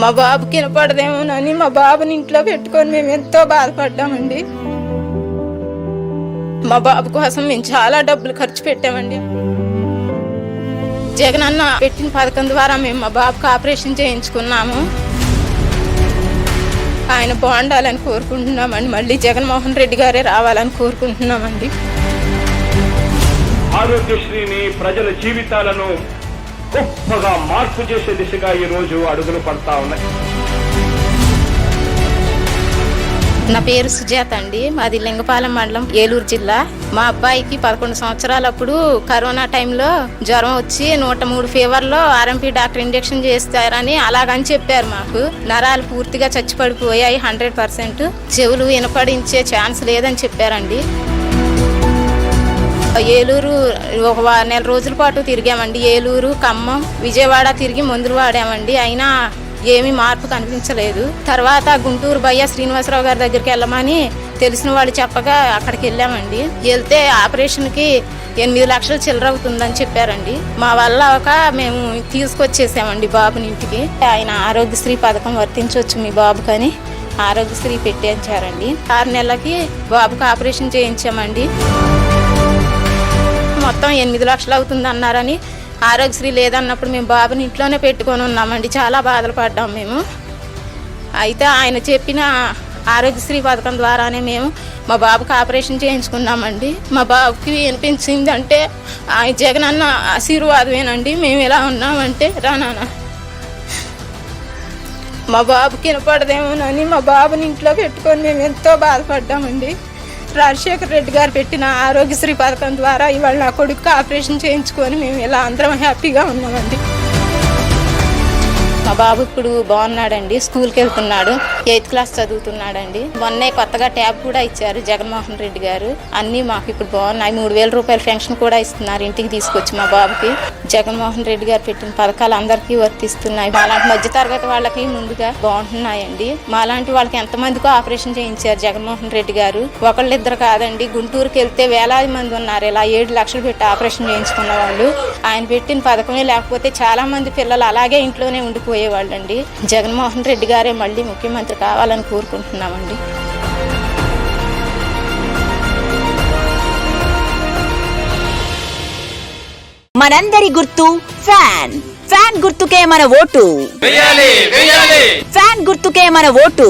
మా బాబుకి వినపడదేమోనని మా బాబుని ఇంట్లో పెట్టుకొని మేము ఎంతో బాధపడ్డామండి. మా బాబు కోసం మేము చాలా డబ్బులు ఖర్చు పెట్టామండి. జగన్ అన్న పెట్టిన పథకం ద్వారా మేము మా బాబుకి ఆపరేషన్ చేయించుకున్నాము. ఆయన బాగుండాలని కోరుకుంటున్నామండి. మళ్ళీ జగన్మోహన్ రెడ్డి గారే రావాలని కోరుకుంటున్నామండి. ఆరోగ్యశ్రీని ప్రజల జీవితాలను గొప్పగా మార్పు చేసే దిశగా ఈరోజు అడుగులు పడతా ఉన్నాయి. నా పేరు సుజాత అండి. మాది లింగపాలెం మండలం ఏలూరు జిల్లా. మా అబ్బాయికి పదకొండు సంవత్సరాలప్పుడు కరోనా టైంలో జ్వరం వచ్చి నూట మూడు ఫీవర్లో ఆర్ఎంపీ డాక్టర్ ఇంజెక్షన్ చేస్తారని అలాగని చెప్పారు మాకు. నరాలు పూర్తిగా చచ్చిపడిపోయాయి హండ్రెడ్ పర్సెంట్. చెవులు వినపడించే ఛాన్స్ లేదని చెప్పారండి. ఏలూరు ఒక నెల రోజుల పాటు తిరిగామండి. ఏలూరు ఖమ్మం విజయవాడ తిరిగి మందులు వాడామండి. అయినా ఏమీ మార్పు కనిపించలేదు. తర్వాత గుంటూరు భయ్య శ్రీనివాసరావు గారి దగ్గరికి వెళ్ళమని తెలిసిన వాళ్ళు చెప్పగా అక్కడికి వెళ్ళామండి. వెళ్తే ఆపరేషన్కి ఎనిమిది లక్షలు చిల్లర అవుతుందని చెప్పారండి. మా వల్ల ఒక మేము తీసుకొచ్చేసామండి బాబుని ఇంటికి. ఆయన ఆరోగ్యశ్రీ పథకం వర్తించవచ్చు మీ బాబుకని ఆరోగ్యశ్రీ పెట్టించారండి. ఆరు నెలలకి బాబుకి ఆపరేషన్ చేయించామండి. మొత్తం ఎనిమిది లక్షలు అవుతుంది అన్నారని ఆరోగ్యశ్రీ లేదన్నప్పుడు మేము బాబుని ఇంట్లోనే పెట్టుకొని ఉన్నామండి. చాలా బాధలు పడ్డాం మేము. అయితే ఆయన చెప్పిన ఆరోగ్యశ్రీ పథకం ద్వారానే మేము మా బాబుకి ఆపరేషన్ చేయించుకున్నామండి. మా బాబుకి వినిపించింది అంటే ఆయన జగన్ అన్న ఆశీర్వాదమేనండి. మేము ఎలా ఉన్నామంటే రానా మా బాబుకి వినపడదేమోనని మా బాబుని ఇంట్లో పెట్టుకొని మేము ఎంతో బాధపడ్డామండి. రాజశేఖర్ రెడ్డి గారు పెట్టిన ఆరోగ్యశ్రీ పథకం ద్వారా ఇవాళ నా కొడుకు ఆపరేషన్ చేయించుకొని మేము ఇలా అందరం హ్యాపీగా ఉన్నామండి. మా బాబు ఇప్పుడు బాగున్నాడండి స్కూల్కి వెళ్తున్నాడు ఎయిత్ క్లాస్ చదువుతున్నాడండి. మొన్నే కొత్తగా ట్యాబ్ కూడా ఇచ్చారు జగన్మోహన్ రెడ్డి గారు. అన్నీ మాకు ఇప్పుడు బాగున్నాయి. మూడు వేల రూపాయల పెన్షన్ కూడా ఇస్తున్నారు ఇంటికి తీసుకొచ్చి మా బాబుకి. జగన్మోహన్ రెడ్డి గారు పెట్టిన పథకాలు అందరికీ వర్తిస్తున్నాయి. మాలాంటి మధ్యతరగతి వాళ్ళకి ముందుగా బాగుంటున్నాయండి. మాలాంటి వాళ్ళకి ఎంతమందికో ఆపరేషన్ చేయించారు జగన్మోహన్ రెడ్డి గారు. ఒకళ్ళిద్దరు కాదండి గుంటూరుకి వెళ్తే వేలాది మంది ఉన్నారు. ఇలా ఏడు లక్షలు పెట్టి ఆపరేషన్ చేయించుకున్న వాళ్ళు. ఆయన పెట్టిన పథకమే లేకపోతే చాలా మంది పిల్లలు అలాగే ఇంట్లోనే ఉండిపోయేవాళ్ళండి జగన్మోహన్ రెడ్డి గారే మళ్ళీ ముఖ్యమంత్రి కావాలని కోరుకుంటున్నామండి. మనందరి గుర్తు ఫ్యాన్. ఫ్యాన్ గుర్తుకే మన ఓటు. ఫ్యాన్ గుర్తుకే మన ఓటు.